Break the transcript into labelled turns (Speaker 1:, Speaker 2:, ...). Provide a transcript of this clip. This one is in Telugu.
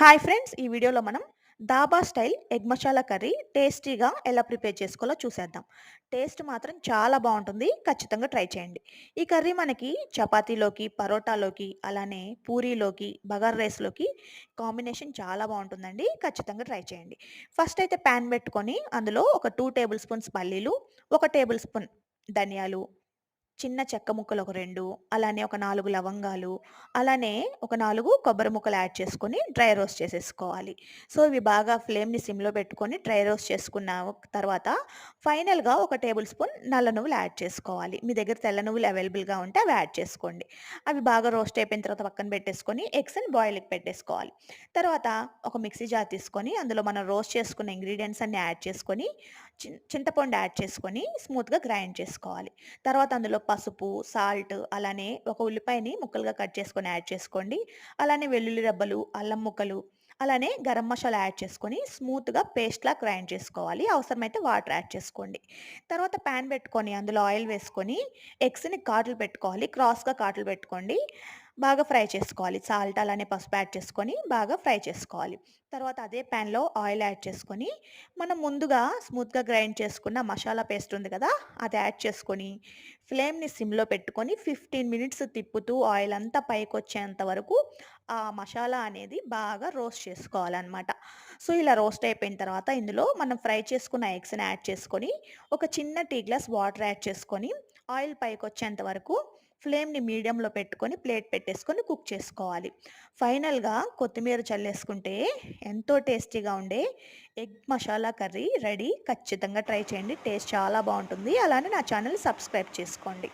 Speaker 1: హాయ్ ఫ్రెండ్స్ ఈ వీడియోలో మనం dhaba style egg masala curry టేస్టీగా ఎలా ప్రిపేర్ చేసుకోవాలో చూసేద్దాం. టేస్ట్ మాత్రం చాలా బాగుంటుంది. ఖచ్చితంగా ట్రై చేయండి. ఈ కర్రీ మనకి చపాతీలోకి పరోటాలోకి అలానే పూరీలోకి బగార్ రైస్లోకి కాంబినేషన్ చాలా బాగుంటుందండి. ఖచ్చితంగా ట్రై చేయండి. ఫస్ట్ అయితే ప్యాన్ పెట్టుకొని అందులో ఒక టూ టేబుల్ స్పూన్స్ పల్లీలు ఒక టేబుల్ స్పూన్ ధనియాలు చిన్న చెక్క ముక్కలు ఒక రెండు అలానే ఒక నాలుగు లవంగాలు, అలానే ఒక నాలుగు కొబ్బరి ముక్కలు యాడ్ చేసుకొని డ్రై రోస్ట్ చేసేసుకోవాలి. సో, ఇవి బాగా ఫ్లేమ్‌ని సిమ్‌లో పెట్టుకొని డ్రై రోస్ట్ చేసుకున్న తర్వాత ఫైనల్‌గా ఒక టేబుల్ స్పూన్ నల్ల నువ్వులు యాడ్ చేసుకోవాలి. మీ దగ్గర తెల్ల నువ్వులు అవైలబుల్‌గా ఉంటే అవి యాడ్ చేసుకోండి. అవి బాగా రోస్ట్ అయిపోయిన తర్వాత పక్కన పెట్టేసుకొని ఎగ్స్‌ని బాయిల్‌కి పెట్టేసుకోవాలి. తర్వాత ఒక మిక్సీ జార్ తీసుకొని అందులో మనం రోస్ట్ చేసుకున్న ఇంగ్రీడియంట్స్ అన్నీ యాడ్ చేసుకొని చింతపండు యాడ్ చేసుకొని స్మూత్‌గా గ్రైండ్ చేసుకోవాలి. తర్వాత అందులో పసుపు, సాల్ట్ అలానే ఒక ఉల్లిపాయని ముక్కలుగా కట్ చేసుకొని యాడ్ చేసుకోండి. అలానే వెల్లుల్లి రెబ్బలు, అల్లం ముక్కలు, అలానే గరం మసాలా యాడ్ చేసుకొని స్మూత్‌గా పేస్ట్‌లా గ్రైండ్ చేసుకోవాలి. అవసరమైతే వాటర్ యాడ్ చేసుకోండి. తర్వాత పాన్ పెట్టుకొని అందులో ఆయిల్ వేసుకొని ఎగ్స్‌ని ఘాట్లు పెట్టుకోవాలి. క్రాస్‌గా ఘాట్లు పెట్టుకోండి. బాగా ఫ్రై చేసుకోవాలి. సాల్ట్ అలానే పసుపు యాడ్ చేసుకొని బాగా ఫ్రై చేసుకోవాలి. తర్వాత అదే పాన్‌లో ఆయిల్ యాడ్ చేసుకొని మనం ముందుగా స్మూత్‌గా గ్రైండ్ చేసుకున్న మసాలా పేస్ట్ ఉంది కదా! అది యాడ్ చేసుకొని ఫ్లేమ్‌ని సిమ్‌లో పెట్టుకొని 15 మినిట్స్ తిప్పుతూ ఆయిల్ అంతా పైకొచ్చేంత వరకు ఆ మసాలా అనేది బాగా రోస్ట్ చేసుకోవాలన్నమాట సో, ఇలా రోస్ట్ అయిపోయిన తర్వాత ఇందులో మనం ఫ్రై చేసుకున్న ఎగ్స్‌ని యాడ్ చేసుకొని ఒక చిన్న టీ గ్లాస్ వాటర్ యాడ్ చేసుకొని ఆయిల్ పైకొచ్చేంత వరకు ఫ్లేమ్‌ని మీడియంలో పెట్టుకొని ప్లేట్ పెట్టేసుకొని కుక్ చేసుకోవాలి. ఫైనల్‌గా కొత్తిమీర చల్లేసుకుంటే ఎంతో టేస్టీగా ఉండే ఎగ్ మసాలా కర్రీ రెడీ. ఖచ్చితంగా ట్రై చేయండి. టేస్ట్ చాలా బాగుంటుంది అలానే నా ఛానల్ సబ్స్క్రైబ్ చేసుకోండి.